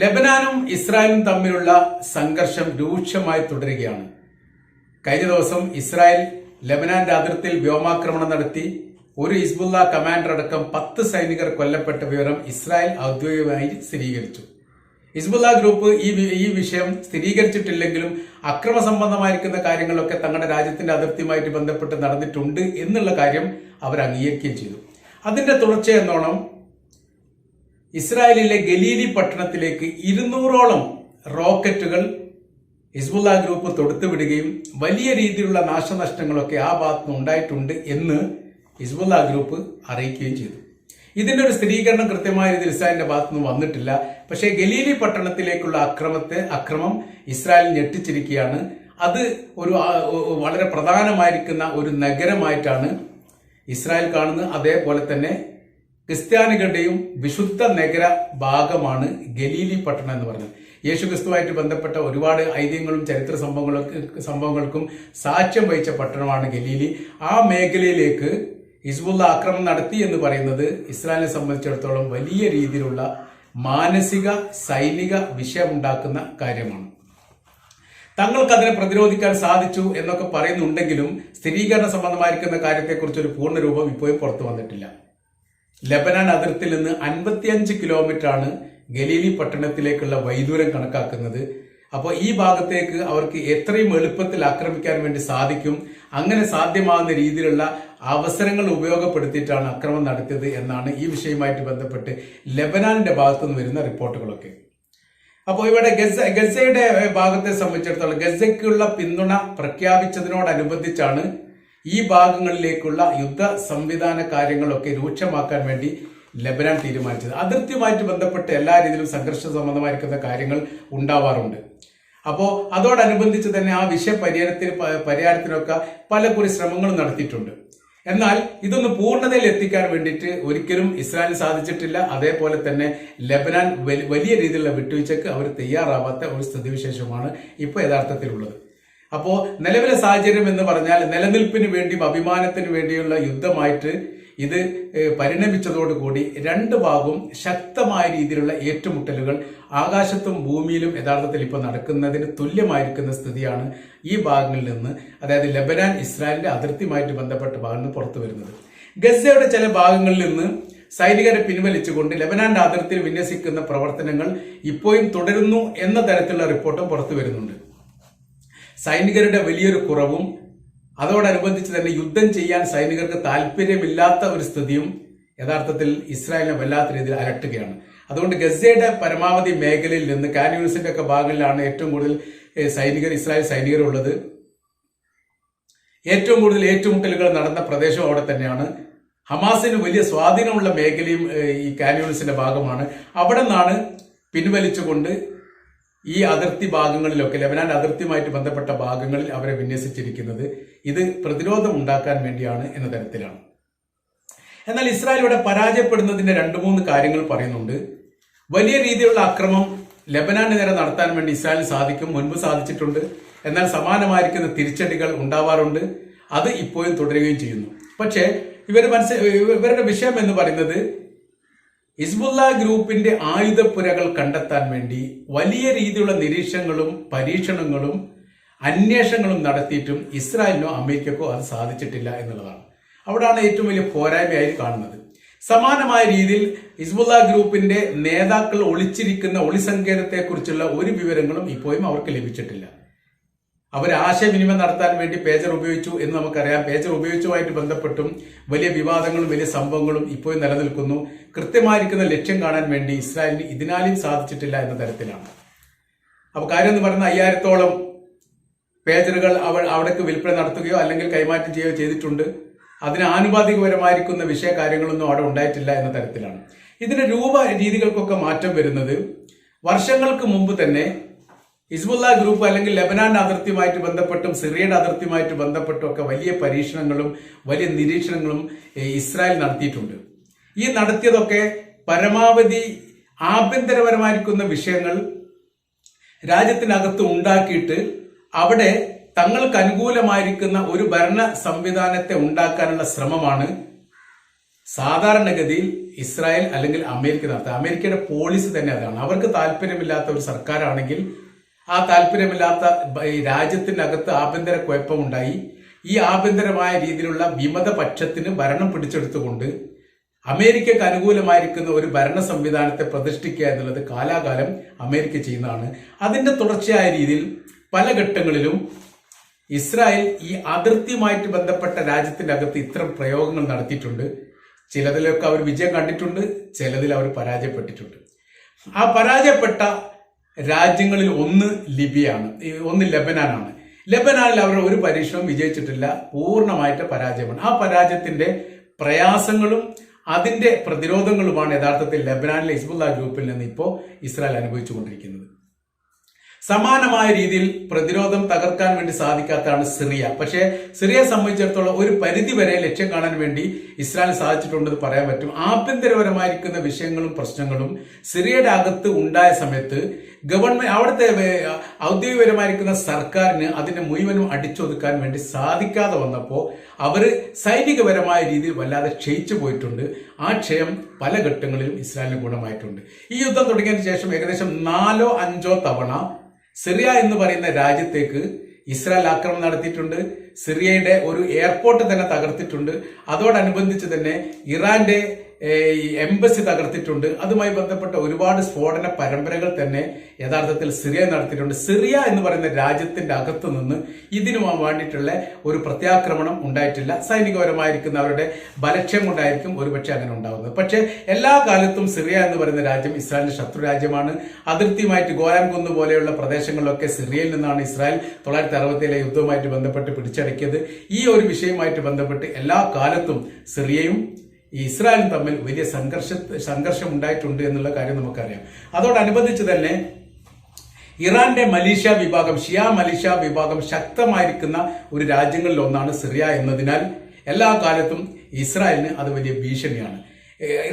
ലബനാനും ഇസ്രായേലും തമ്മിലുള്ള സംഘർഷം രൂക്ഷമായി തുടരുകയാണ്. കഴിഞ്ഞ ദിവസം ഇസ്രായേൽ ലബനാന്റെ അതിർത്തിയിൽ വ്യോമാക്രമണം നടത്തി. ഒരു ഹിസ്ബുല്ല കമാൻഡർ അടക്കം പത്ത് സൈനികർ കൊല്ലപ്പെട്ട വിവരം ഇസ്രായേൽ ഔദ്യോഗികമായി സ്ഥിരീകരിച്ചു. ഹിസ്ബുല്ല ഗ്രൂപ്പ് ഈ ഈ വിഷയം സ്ഥിരീകരിച്ചിട്ടില്ലെങ്കിലും അക്രമ സംബന്ധമായിരിക്കുന്ന കാര്യങ്ങളൊക്കെ തങ്ങളുടെ രാജ്യത്തിന്റെ അതിർത്തിയുമായിട്ട് ബന്ധപ്പെട്ട് നടന്നിട്ടുണ്ട് എന്നുള്ള കാര്യം അവർ അംഗീകരിക്കുകയും ചെയ്തു. അതിന്റെ തുടർച്ചയെന്നോണം ഇസ്രായേലിലെ ഗലീലി പട്ടണത്തിലേക്ക് ഇരുന്നൂറോളം റോക്കറ്റുകൾ ഹിസ്ബുല്ല ഗ്രൂപ്പ് തൊടുത്തുവിടുകയും വലിയ രീതിയിലുള്ള നാശനഷ്ടങ്ങളൊക്കെ ആ ഭാഗത്ത് ഉണ്ടായിട്ടുണ്ട് എന്ന് ഹിസ്ബുല്ല ഗ്രൂപ്പ് അറിയിക്കുകയും ചെയ്തു. ഇതിന്റെ ഒരു സ്ഥിരീകരണം കൃത്യമായ രീതിയിൽ ഇസ്രായേലിന്റെ ഭാഗത്തുനിന്ന് വന്നിട്ടില്ല. പക്ഷേ ഗലീലി പട്ടണത്തിലേക്കുള്ള അക്രമത്തെ അക്രമം ഇസ്രായേൽ ഞെട്ടിച്ചിരിക്കുകയാണ്. അത് ഒരു വളരെ പ്രധാനമായിരിക്കുന്ന ഒരു നഗരമായിട്ടാണ് ഇസ്രായേൽ കാണുന്നത്. അതേപോലെ തന്നെ ക്രിസ്ത്യാനികളുടെയും വിശുദ്ധ നഗര ഭാഗമാണ് ഗലീലി പട്ടണം എന്ന് പറഞ്ഞത്. യേശു ക്രിസ്തുവായിട്ട് ബന്ധപ്പെട്ട ഒരുപാട് ഐതിഹ്യങ്ങളും ചരിത്ര സംഭവങ്ങളൊക്കെ സംഭവങ്ങൾക്കും സാക്ഷ്യം വഹിച്ച പട്ടണമാണ് ഗലീലി. ആ മേഖലയിലേക്ക് ഹിസ്ബുള്ള ആക്രമണം നടത്തി എന്ന് പറയുന്നത് ഇസ്രായേലിനെ സംബന്ധിച്ചിടത്തോളം വലിയ രീതിയിലുള്ള മാനസിക സൈനിക വിഷയമുണ്ടാക്കുന്ന കാര്യമാണ്. തങ്ങൾക്ക് അതിനെ പ്രതിരോധിക്കാൻ സാധിച്ചു എന്നൊക്കെ പറയുന്നുണ്ടെങ്കിലും സ്ഥിരീകരണ സംബന്ധമായിരിക്കുന്ന കാര്യത്തെക്കുറിച്ച് ഒരു പൂർണ രൂപം ഇപ്പോഴും പുറത്തു വന്നിട്ടില്ല. ലബനാൻ അതിർത്തിൽ നിന്ന് അൻപത്തിയഞ്ച് കിലോമീറ്റർ ആണ് ഗലീലി പട്ടണത്തിലേക്കുള്ള വൈദൂരം കണക്കാക്കുന്നത്. അപ്പോൾ ഈ ഭാഗത്തേക്ക് അവർക്ക് എത്രയും എളുപ്പത്തിൽ ആക്രമിക്കാൻ വേണ്ടി സാധിക്കും. അങ്ങനെ സാധ്യമാകുന്ന രീതിയിലുള്ള അവസരങ്ങൾ ഉപയോഗപ്പെടുത്തിയിട്ടാണ് അക്രമം നടത്തിയത് എന്നാണ് ഈ വിഷയവുമായിട്ട് ബന്ധപ്പെട്ട് ലബനാനിന്റെ ഭാഗത്തു നിന്ന് വരുന്ന റിപ്പോർട്ടുകളൊക്കെ. അപ്പോൾ ഇവിടെ ഗസ ഗസയുടെ ഭാഗത്തെ സംബന്ധിച്ചിടത്തോളം ഗസയ്ക്കുള്ള പിന്തുണ പ്രഖ്യാപിച്ചതിനോടനുബന്ധിച്ചാണ് ഈ ഭാഗങ്ങളിലേക്കുള്ള യുദ്ധ സംവിധാന കാര്യങ്ങളൊക്കെ രൂക്ഷമാക്കാൻ വേണ്ടി ലബനാൻ തീരുമാനിച്ചത്. അതിർത്തിയുമായിട്ട് ബന്ധപ്പെട്ട് എല്ലാ രീതിയിലും സംഘർഷ സംബന്ധമായിരിക്കുന്ന കാര്യങ്ങൾ ഉണ്ടാവാറുണ്ട്. അപ്പോൾ അതോടനുബന്ധിച്ച് തന്നെ ആ വിഷയ പരിഹാരത്തിന് പരിഹാരത്തിനൊക്കെ പല കുറി ശ്രമങ്ങളും നടത്തിയിട്ടുണ്ട്. എന്നാൽ ഇതൊന്ന് പൂർണതയിൽ എത്തിക്കാൻ വേണ്ടിയിട്ട് ഒരിക്കലും ഇസ്രായേൽ സാധിച്ചിട്ടില്ല. അതേപോലെ തന്നെ ലബനാൻ വലിയ രീതിയിലുള്ള വിട്ടുവീഴ്ചക്ക് അവർ തയ്യാറാവാത്ത ഒരു സ്ഥിതിവിശേഷമാണ് ഇപ്പോൾ യഥാർത്ഥത്തിലുള്ളത്. അപ്പോൾ നിലവിലെ സാഹചര്യം എന്ന് പറഞ്ഞാൽ നിലനിൽപ്പിന് വേണ്ടിയും അഭിമാനത്തിന് വേണ്ടിയുള്ള യുദ്ധമായിട്ട് ഇത് പരിണമിച്ചതോടുകൂടി രണ്ട് ഭാഗവും ശക്തമായ രീതിയിലുള്ള ഏറ്റുമുട്ടലുകൾ ആകാശത്തും ഭൂമിയിലും യഥാർത്ഥത്തിൽ ഇപ്പോൾ നടക്കുന്നതിന് തുല്യമായിരിക്കുന്ന സ്ഥിതിയാണ് ഈ ഭാഗങ്ങളിൽ നിന്ന് അതായത് ലബനാൻ ഇസ്രായേലിന്റെ അതിർത്തിയുമായിട്ട് ബന്ധപ്പെട്ട ഭാഗങ്ങൾ പുറത്തു വരുന്നത്. ഗസയുടെ ചില ഭാഗങ്ങളിൽ നിന്ന് സൈനികരെ പിൻവലിച്ചുകൊണ്ട് ലബനാന്റെ അതിർത്തിയിൽ വിന്യസിക്കുന്ന പ്രവർത്തനങ്ങൾ ഇപ്പോഴും തുടരുന്നു എന്ന തരത്തിലുള്ള റിപ്പോർട്ടും പുറത്തു വരുന്നുണ്ട്. സൈനികരുടെ വലിയൊരു കുറവും അതോടനുബന്ധിച്ച് തന്നെ യുദ്ധം ചെയ്യാൻ സൈനികർക്ക് താല്പര്യമില്ലാത്ത ഒരു സ്ഥിതിയും യഥാർത്ഥത്തിൽ ഇസ്രായേലിനെ വല്ലാത്ത രീതിയിൽ അലട്ടുകയാണ്. അതുകൊണ്ട് ഗസയുടെ പരമാവധി മേഖലയിൽ നിന്ന് കാൻ യൂണിസിന്റെ ഒക്കെ ഭാഗങ്ങളിലാണ് ഏറ്റവും കൂടുതൽ സൈനികർ ഇസ്രായേൽ സൈനികരുള്ളത്. ഏറ്റവും കൂടുതൽ ഏറ്റുമുട്ടലുകൾ നടന്ന പ്രദേശം അവിടെ തന്നെയാണ്. ഹമാസിന് വലിയ സ്വാധീനമുള്ള മേഖലയും ഈ കാന്യൂണിസിന്റെ ഭാഗമാണ്. അവിടെ നിന്നാണ് പിൻവലിച്ചുകൊണ്ട് ഈ അതിർത്തി ഭാഗങ്ങളിലൊക്കെ ലബനാൻ അതിർത്തിയുമായിട്ട് ബന്ധപ്പെട്ട ഭാഗങ്ങളിൽ അവരെ വിന്യസിച്ചിരിക്കുന്നത് ഇത് പ്രതിരോധം ഉണ്ടാക്കാൻ വേണ്ടിയാണ് എന്ന തരത്തിലാണ്. എന്നാൽ ഇസ്രായേൽ ഇവിടെ പരാജയപ്പെടുന്നതിന്റെ രണ്ട് മൂന്ന് കാര്യങ്ങൾ പറയുന്നുണ്ട്. വലിയ രീതിയിലുള്ള അക്രമം ലബനാന് നേരെ നടത്താൻ വേണ്ടി ഇസ്രായേലിന് സാധിക്കും മുൻപ് സാധിച്ചിട്ടുണ്ട്. എന്നാൽ സമാനമായിരിക്കുന്ന തിരിച്ചടികൾ ഉണ്ടാവാറുണ്ട്. അത് ഇപ്പോഴും തുടരുകയും ചെയ്യുന്നു. പക്ഷേ ഇവർ മനസ്സിൽ ഇവരുടെ വിഷയം എന്ന് പറയുന്നത് ഹിസ്ബുല്ല ഗ്രൂപ്പിന്റെ ആയുധപ്പുരകൾ കണ്ടെത്താൻ വേണ്ടി വലിയ രീതിയിലുള്ള നിരീക്ഷണങ്ങളും പരീക്ഷണങ്ങളും അന്വേഷണങ്ങളും നടത്തിയിട്ടും ഇസ്രായേലിനോ അമേരിക്കക്കോ അത് സാധിച്ചിട്ടില്ല എന്നുള്ളതാണ്. അവിടാണ് ഏറ്റവും വലിയ പോരായ്മയായി കാണുന്നത്. സമാനമായ രീതിയിൽ ഹിസ്ബുല്ല ഗ്രൂപ്പിന്റെ നേതാക്കൾ ഒളിച്ചിരിക്കുന്ന ഒളിസങ്കേതത്തെക്കുറിച്ചുള്ള ഒരു വിവരങ്ങളും ഇപ്പോഴും അവർക്ക് ലഭിച്ചിട്ടില്ല. അവർ ആശയവിനിമയം നടത്താൻ വേണ്ടി പേജർ ഉപയോഗിച്ചു എന്ന് നമുക്കറിയാം. പേജർ ഉപയോഗിച്ചുമായിട്ട് ബന്ധപ്പെട്ടും വലിയ വിവാദങ്ങളും വലിയ സംഭവങ്ങളും ഇപ്പോഴും നിലനിൽക്കുന്നു. കൃത്യമായിരിക്കുന്ന ലക്ഷ്യം കാണാൻ വേണ്ടി ഇസ്രായേലിന് ഇതിനാലും സാധിച്ചിട്ടില്ല എന്ന തരത്തിലാണ്. അപ്പൊ കാര്യം എന്ന് പറയുന്ന അയ്യായിരത്തോളം പേജറുകൾ അവൾ അവിടേക്ക് വിൽപ്പന നടത്തുകയോ അല്ലെങ്കിൽ കൈമാറ്റം ചെയ്യുകയോ ചെയ്തിട്ടുണ്ട്. അതിന് ആനുപാതികപരമായിരിക്കുന്ന വിഷയ കാര്യങ്ങളൊന്നും അവിടെ ഉണ്ടായിട്ടില്ല എന്ന തരത്തിലാണ്. ഇതിന്റെ രൂപ രീതികൾക്കൊക്കെ മാറ്റം വരുന്നത് വർഷങ്ങൾക്ക് മുമ്പ് തന്നെ ഹിസ്ബുല്ല ഗ്രൂപ്പ് അല്ലെങ്കിൽ ലബനാൻ അതിർത്തിയുമായിട്ട് ബന്ധപ്പെട്ടും സിറിയയുടെ അതിർത്തിയുമായിട്ട് ബന്ധപ്പെട്ടും ഒക്കെ വലിയ പരീക്ഷണങ്ങളും വലിയ നിരീക്ഷണങ്ങളും ഇസ്രായേൽ നടത്തിയിട്ടുണ്ട്. ഈ നടത്തിയതൊക്കെ പരമാവധി ആഭ്യന്തരപരമായിരിക്കുന്ന വിഷയങ്ങൾ രാജ്യത്തിനകത്ത് ഉണ്ടാക്കിയിട്ട് അവിടെ തങ്ങൾക്ക് അനുകൂലമായിരിക്കുന്ന ഒരു ഭരണ സംവിധാനത്തെ ഉണ്ടാക്കാനുള്ള ശ്രമമാണ് സാധാരണഗതിയിൽ ഇസ്രായേൽ അല്ലെങ്കിൽ അമേരിക്ക നടത്തുക അമേരിക്കയുടെ പോളിസി തന്നെ അതാണ്. അവർക്ക് താല്പര്യമില്ലാത്ത ഒരു സർക്കാരാണെങ്കിൽ ആ താല്പര്യമില്ലാത്ത രാജ്യത്തിനകത്ത് ആഭ്യന്തര കുഴപ്പമുണ്ടായി. ഈ ആഭ്യന്തരമായ രീതിയിലുള്ള വിമത പക്ഷത്തിന് ഭരണം പിടിച്ചെടുത്തുകൊണ്ട് അമേരിക്കക്ക് അനുകൂലമായിരിക്കുന്ന ഒരു ഭരണ സംവിധാനത്തെ പ്രതിഷ്ഠിക്കുക എന്നുള്ളത് കാലാകാലം അമേരിക്ക ചെയ്യുന്നതാണ്. അതിന്റെ തുടർച്ചയായ രീതിയിൽ പല ഘട്ടങ്ങളിലും ഇസ്രായേൽ ഈ അതിർത്തിയുമായിട്ട് ബന്ധപ്പെട്ട രാജ്യത്തിന്റെ അകത്ത് ഇത്തരം പ്രയോഗങ്ങൾ നടത്തിയിട്ടുണ്ട്. ചിലതിലൊക്കെ അവർ വിജയം കണ്ടിട്ടുണ്ട് ചിലതിൽ അവർ പരാജയപ്പെട്ടിട്ടുണ്ട്. ആ പരാജയപ്പെട്ട രാജ്യങ്ങളിൽ ഒന്ന് ലിബിയാണ് ഒന്ന് ലെബനാനാണ്. ലെബനാനിൽ അവർ ഒരു പരീക്ഷണവും വിജയിച്ചിട്ടില്ല. പൂർണമായിട്ട് പരാജയമാണ്. ആ പരാജയത്തിന്റെ പ്രയാസങ്ങളും അതിന്റെ പ്രതിരോധങ്ങളുമാണ് യഥാർത്ഥത്തിൽ ലെബനാനിലെ ഹിസ്ബുല്ല ഗ്രൂപ്പിൽ നിന്ന് ഇപ്പോൾ ഇസ്രായേൽ അനുഭവിച്ചുകൊണ്ടിരിക്കുന്നത്. സമാനമായ രീതിയിൽ പ്രതിരോധം തകർക്കാൻ വേണ്ടി സാധിക്കാത്തതാണ് സിറിയ. പക്ഷേ സിറിയയെ സംബന്ധിച്ചിടത്തോളം ഒരു പരിധി വരെ ലക്ഷ്യം കാണാൻ വേണ്ടി ഇസ്രായേൽ സാധിച്ചിട്ടുണ്ടെന്ന് പറയാൻ പറ്റും. ആഭ്യന്തരപരമായിരിക്കുന്ന വിഷയങ്ങളും പ്രശ്നങ്ങളും സിറിയയുടെ അകത്ത് ഉണ്ടായ സമയത്ത് ഗവൺമെന്റ് അവിടുത്തെ ഔദ്യോഗികപരമായിരിക്കുന്ന സർക്കാരിന് അതിനെ മുഴുവനും അടിച്ചൊതുക്കാൻ വേണ്ടി സാധിക്കാതെ വന്നപ്പോൾ അവർ സൈനികപരമായ രീതിയിൽ വല്ലാതെ ക്ഷയിച്ചു പോയിട്ടുണ്ട്. ആ ക്ഷയം പല ഘട്ടങ്ങളിലും ഇസ്രായേലിന് ഗുണമായിട്ടുണ്ട്. ഈ യുദ്ധം തുടങ്ങിയതിനു ശേഷം ഏകദേശം നാലോ അഞ്ചോ തവണ സിറിയ എന്ന് പറയുന്ന രാജ്യത്തേക്ക് ഇസ്രായേൽ ആക്രമണം നടത്തിയിട്ടുണ്ട്. സിറിയയുടെ ഒരു എയർപോർട്ട് തന്നെ തകർത്തിട്ടുണ്ട്. അതോടനുബന്ധിച്ച് തന്നെ ഇറാന്റെ ഈ എംബസി തകർത്തിട്ടുണ്ട്. അതുമായി ബന്ധപ്പെട്ട ഒരുപാട് സ്ഫോടന പരമ്പരകൾ തന്നെ യഥാർത്ഥത്തിൽ സിറിയ നടത്തിയിട്ടുണ്ട്. സിറിയ എന്ന് പറയുന്ന രാജ്യത്തിന്റെ അകത്തു നിന്ന് ഇതിനു വേണ്ടിയിട്ടുള്ള ഒരു പ്രത്യാക്രമണം ഉണ്ടായിട്ടില്ല. സൈനികപരമായിരിക്കുന്ന അവരുടെ ബലക്ഷ്യം കൊണ്ടായിരിക്കും ഒരുപക്ഷെ അങ്ങനെ ഉണ്ടാകുന്നത് പക്ഷേ എല്ലാ കാലത്തും സിറിയ എന്ന് പറയുന്ന രാജ്യം ഇസ്രായേലിന്റെ ശത്രു രാജ്യമാണ്. അതിർത്തിയുമായിട്ട് ഗോലാൻ കുന്ന് പോലെയുള്ള പ്രദേശങ്ങളിലൊക്കെ സിറിയയിൽ നിന്നാണ് ഇസ്രായേൽ തൊള്ളായിരത്തി അറുപത്തിയിലെ യുദ്ധവുമായിട്ട് ബന്ധപ്പെട്ട് പിടിച്ചടക്കിയത്. ഈ ഒരു വിഷയവുമായിട്ട് ബന്ധപ്പെട്ട് എല്ലാ കാലത്തും സിറിയയും ഇസ്രായേലും തമ്മിൽ വലിയ സംഘർഷ സംഘർഷം ഉണ്ടായിട്ടുണ്ട് എന്നുള്ള കാര്യം നമുക്കറിയാം. അതോടനുബന്ധിച്ച് തന്നെ ഇറാന്റെ മലീഷ്യ വിഭാഗം ഷിയ മലീഷ്യ വിഭാഗം ശക്തമായിരിക്കുന്ന ഒരു രാജ്യങ്ങളിൽ ഒന്നാണ് സിറിയ എന്നതിനാൽ എല്ലാ കാലത്തും ഇസ്രായേലിന് അത് വലിയ ഭീഷണിയാണ്.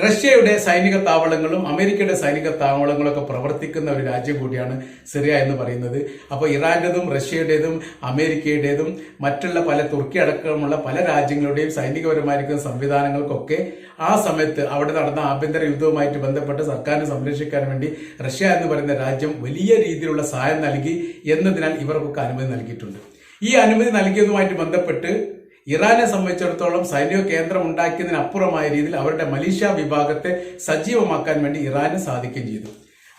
റഷ്യയുടെ സൈനിക താവളങ്ങളും അമേരിക്കയുടെ സൈനിക താവളങ്ങളൊക്കെ പ്രവർത്തിക്കുന്ന ഒരു രാജ്യം കൂടിയാണ് സിറിയ എന്ന് പറയുന്നത്. അപ്പോൾ ഇറാന്റേതും റഷ്യയുടേതും അമേരിക്കയുടേതും മറ്റുള്ള പല തുർക്കി അടക്കമുള്ള പല രാജ്യങ്ങളുടെയും സൈനികപരമായിരിക്കുന്ന സംവിധാനങ്ങൾക്കൊക്കെ ആ സമയത്ത് അവിടെ നടന്ന ആഭ്യന്തര യുദ്ധവുമായിട്ട് ബന്ധപ്പെട്ട് സർക്കാരിനെ സംരക്ഷിക്കാൻ വേണ്ടി റഷ്യ എന്ന് പറയുന്ന രാജ്യം വലിയ രീതിയിലുള്ള സഹായം നൽകി എന്നതിനാൽ ഇവർക്കൊക്കെ അനുമതി നൽകിയിട്ടുണ്ട്. ഈ അനുമതി നൽകിയതുമായിട്ട് ബന്ധപ്പെട്ട് ഇറാനെ സംബന്ധിച്ചിടത്തോളം സൈനിക കേന്ദ്രം ഉണ്ടാക്കിയതിനപ്പുറമായ രീതിയിൽ അവരുടെ മലീഷ്യ വിഭാഗത്തെ സജീവമാക്കാൻ വേണ്ടി ഇറാന് സാധിക്കുകയും ചെയ്തു.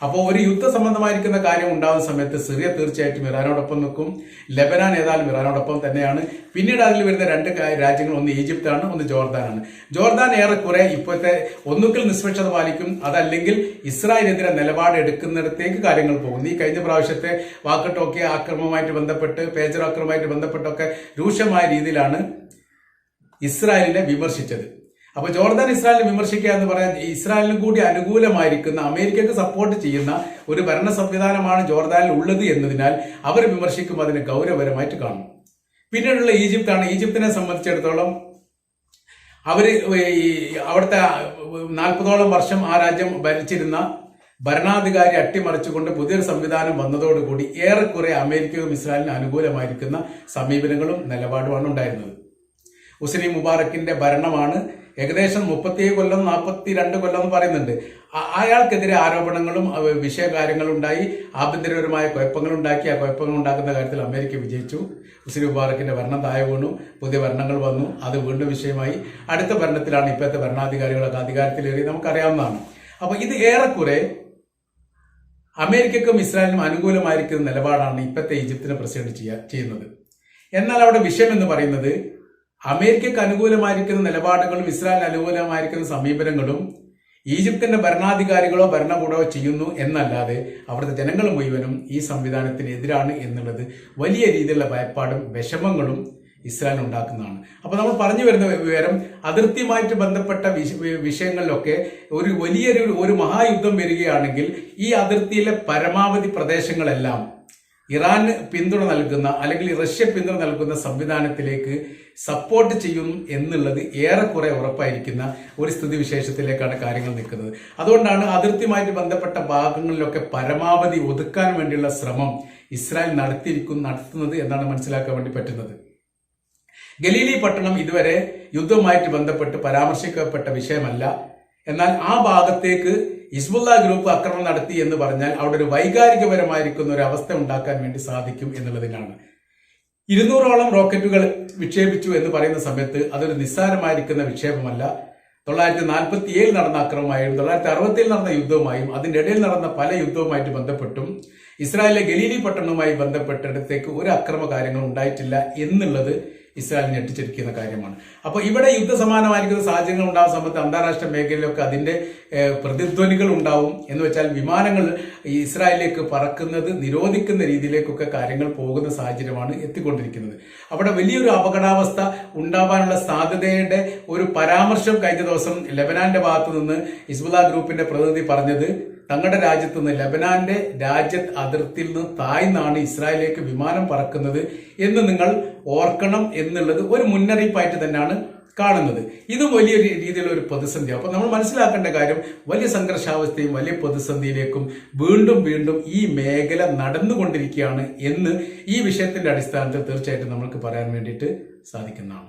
അപ്പോൾ ഒരു യുദ്ധ സംബന്ധമായിരിക്കുന്ന കാര്യം ഉണ്ടാകുന്ന സമയത്ത് സിറിയ തീർച്ചയായിട്ടും ഇറാനോടൊപ്പം നിൽക്കും. ലെബനാൻ ഏതായാലും ഇറാനോടൊപ്പം തന്നെയാണ്. പിന്നീട് അതിൽ വരുന്ന രണ്ട് രാജ്യങ്ങൾ ഒന്ന് ഈജിപ്താണ് ഒന്ന് ജോർദാനാണ്. ജോർദാൻ ഏറെക്കുറെ ഇപ്പോഴത്തെ ഒന്നുകിൽ നിഷ്പക്ഷത പാലിക്കും അതല്ലെങ്കിൽ ഇസ്രായേലിനെതിരെ നിലപാട് എടുക്കുന്നിടത്തേക്ക് കാര്യങ്ങൾ പോകും ഈ കഴിഞ്ഞ പ്രാവശ്യത്തെ വാക്കട്ടോക്കെ ആക്രമണവുമായിട്ട് ബന്ധപ്പെട്ട് പേജർ ആക്രമണവുമായിട്ട് ബന്ധപ്പെട്ടൊക്കെ രൂക്ഷമായ രീതിയിലാണ് ഇസ്രായേലിനെ വിമർശിച്ചത്. അപ്പൊ ജോർദാൻ ഇസ്രായേലിനെ വിമർശിക്കുക എന്ന് പറയാൻ ഇസ്രായേലിനും കൂടി അനുകൂലമായിരിക്കുന്ന അമേരിക്കക്ക് സപ്പോർട്ട് ചെയ്യുന്ന ഒരു ഭരണ സംവിധാനമാണ് ജോർദാനിൽ ഉള്ളത് എന്നതിനാൽ അവർ വിമർശിക്കുമ്പോൾ അതിനെ ഗൗരവപരമായിട്ട് കാണും. പിന്നീടുള്ള ഈജിപ്താണ്. ഈജിപ്തിനെ സംബന്ധിച്ചിടത്തോളം അവർ ഈ അവിടുത്തെ നാൽപ്പതോളം വർഷം ആ രാജ്യം ഭരിച്ചിരുന്ന ഭരണാധികാരി അട്ടിമറിച്ചുകൊണ്ട് പുതിയൊരു സംവിധാനം വന്നതോടുകൂടി ഏറെക്കുറെ അമേരിക്കയും ഇസ്രായേലിന് അനുകൂലമായിരിക്കുന്ന സമീപനങ്ങളും നിലപാടുമാണ് ഉണ്ടായിരുന്നത്. ഹുസൈനി മുബാറക്കിന്റെ ഭരണമാണ്. ഏകദേശം മുപ്പത്തിയേഴ് കൊല്ലം നാൽപ്പത്തി രണ്ട് കൊല്ലം എന്ന് പറയുന്നുണ്ട്. അയാൾക്കെതിരെ ആരോപണങ്ങളും വിഷയകാര്യങ്ങളും ഉണ്ടായി ആഭ്യന്തരപരമായ കുഴപ്പങ്ങൾ ഉണ്ടാക്കി ആ കുഴപ്പങ്ങൾ ഉണ്ടാക്കുന്ന കാര്യത്തിൽ അമേരിക്ക വിജയിച്ചു. മുസ്ലിം മുബാറക്കിന്റെ ഭരണം താഴെ വീണു. പുതിയ ഭരണങ്ങൾ വന്നു. അത് വീണ്ടും വിഷയമായി. അടുത്ത ഭരണത്തിലാണ് ഇപ്പോഴത്തെ ഭരണാധികാരികളൊക്കെ അധികാരത്തിലേറി നമുക്കറിയാവുന്നതാണ്. അപ്പൊ ഇത് ഏറെക്കുറെ അമേരിക്കക്കും ഇസ്രായേലിനും അനുകൂലമായിരിക്കുന്ന നിലപാടാണ് ഇപ്പോഴത്തെ ഈജിപ്തിനെ പ്രസിഡന്റ് ചെയ്യാ- ചെയ്യുന്നത്. എന്നാൽ അവിടെ വിഷയം എന്ന് പറയുന്നത് അമേരിക്കക്ക് അനുകൂലമായിരിക്കുന്ന നിലപാടുകളും ഇസ്രായേലിന് അനുകൂലമായിരിക്കുന്ന സമീപനങ്ങളും ഈജിപ്തിന്റെ ഭരണാധികാരികളോ ഭരണകൂടമോ ചെയ്യുന്നു എന്നല്ലാതെ അവിടുത്തെ ജനങ്ങൾ മുഴുവനും ഈ സംവിധാനത്തിന് എതിരാണ് എന്നുള്ളത് വലിയ രീതിയിലുള്ള ഭയപ്പാടും വിഷമങ്ങളും ഇസ്രായേൽ ഉണ്ടാക്കുന്നതാണ്. അപ്പൊ നമ്മൾ പറഞ്ഞു വരുന്ന വിവരം അതിർത്തിയുമായിട്ട് ബന്ധപ്പെട്ട വിഷയങ്ങളിലൊക്കെ ഒരു വലിയൊരു ഒരു മഹായുദ്ധം വരികയാണെങ്കിൽ ഈ അതിർത്തിയിലെ പരമാവധി പ്രദേശങ്ങളെല്ലാം ഇറാന് പിന്തുണ നൽകുന്ന അല്ലെങ്കിൽ റഷ്യ പിന്തുണ നൽകുന്ന സംവിധാനത്തിലേക്ക് സപ്പോർട്ട് ചെയ്യും എന്നുള്ളത് ഏറെക്കുറെ ഉറപ്പായിരിക്കുന്ന ഒരു സ്ഥിതിവിശേഷത്തിലേക്കാണ് കാര്യങ്ങൾ നിൽക്കുന്നത്. അതുകൊണ്ടാണ് അതിർത്തിയുമായിട്ട് ബന്ധപ്പെട്ട ഭാഗങ്ങളിലൊക്കെ പരമാവധി ഒതുക്കാൻ വേണ്ടിയുള്ള ശ്രമം ഇസ്രായേൽ നടത്തിയിരിക്കും നടത്തുന്നത് എന്നാണ് മനസ്സിലാക്കാൻ വേണ്ടി പറ്റുന്നത്. ഗലീലി പട്ടണം ഇതുവരെ യുദ്ധവുമായിട്ട് ബന്ധപ്പെട്ട് പരാമർശിക്കപ്പെട്ട വിഷയമല്ല. എന്നാൽ ആ ഭാഗത്തേക്ക് ഹിസ്ബുല്ല ഗ്രൂപ്പ് ആക്രമണം നടത്തി എന്ന് പറഞ്ഞാൽ അവിടെ ഒരു വൈകാരികപരമായിരിക്കുന്ന ഒരു അവസ്ഥ ഉണ്ടാക്കാൻ വേണ്ടി സാധിക്കും എന്നുള്ളതിനാണ്. ഇരുന്നൂറോളം റോക്കറ്റുകൾ വിക്ഷേപിച്ചു എന്ന് പറയുന്ന സമയത്ത് അതൊരു നിസ്സാരമായിരിക്കുന്ന വിക്ഷേപമല്ല. തൊള്ളായിരത്തി നാൽപ്പത്തി ഏഴിൽ നടന്ന അക്രമമായും തൊള്ളായിരത്തി അറുപത്തിയേഴിൽ നടന്ന യുദ്ധവുമായും അതിന്റെ ഇടയിൽ നടന്ന പല യുദ്ധവുമായിട്ട് ബന്ധപ്പെട്ടും ഇസ്രായേലിലെ ഗലീലി പട്ടണവുമായി ബന്ധപ്പെട്ടിടത്തേക്ക് ഒരു അക്രമ കാര്യങ്ങളും ഉണ്ടായിട്ടില്ല എന്നുള്ളത് ഇസ്രായേൽ ഞെട്ടിച്ചിരിക്കുന്ന കാര്യമാണ്. അപ്പോൾ ഇവിടെ യുദ്ധസമാനമായിരിക്കുന്ന സാഹചര്യങ്ങൾ ഉണ്ടാകുന്ന സമയത്ത് അന്താരാഷ്ട്ര മേഖലയിലൊക്കെ അതിന്റെ ഏഹ്, പ്രതിധ്വനികൾ ഉണ്ടാവും. എന്ന് വെച്ചാൽ വിമാനങ്ങൾ ഇസ്രായേലിലേക്ക് പറക്കുന്നത് നിരോധിക്കുന്ന രീതിയിലേക്കൊക്കെ കാര്യങ്ങൾ പോകുന്ന സാഹചര്യമാണ് എത്തിക്കൊണ്ടിരിക്കുന്നത്. അവിടെ വലിയൊരു അപകടാവസ്ഥ ഉണ്ടാവാനുള്ള സാധ്യതയുടെ ഒരു പരാമർശം കഴിഞ്ഞ ദിവസം ലബനാന്റെ ഭാഗത്തു നിന്ന് ഇസ്ബുല ഗ്രൂപ്പിന്റെ പ്രതിനിധി പറഞ്ഞത് തങ്ങളുടെ രാജ്യത്ത് നിന്ന് ലബനാന്റെ രാജ്യ അതിർത്തിയിൽ നിന്ന് തായ്ന്നാണ് ഇസ്രായേലിലേക്ക് വിമാനം പറക്കുന്നത് എന്ന് നിങ്ങൾ ഓർക്കണം എന്നുള്ളത് ഒരു മുന്നറിയിപ്പായിട്ട് തന്നെയാണ് കാണുന്നത്. ഇത് വലിയൊരു രീതിയിലുള്ള ഒരു പ്രതിസന്ധി അപ്പൊ നമ്മൾ മനസ്സിലാക്കേണ്ട കാര്യം വലിയ സംഘർഷാവസ്ഥയും വലിയ പ്രതിസന്ധിയിലേക്കും വീണ്ടും വീണ്ടും ഈ മേഖല നടന്നുകൊണ്ടിരിക്കുകയാണ് എന്ന് ഈ വിഷയത്തിന്റെ അടിസ്ഥാനത്തിൽ തീർച്ചയായിട്ടും നമുക്ക് പറയാൻ വേണ്ടിയിട്ട് സാധിക്കുന്നതാണ്.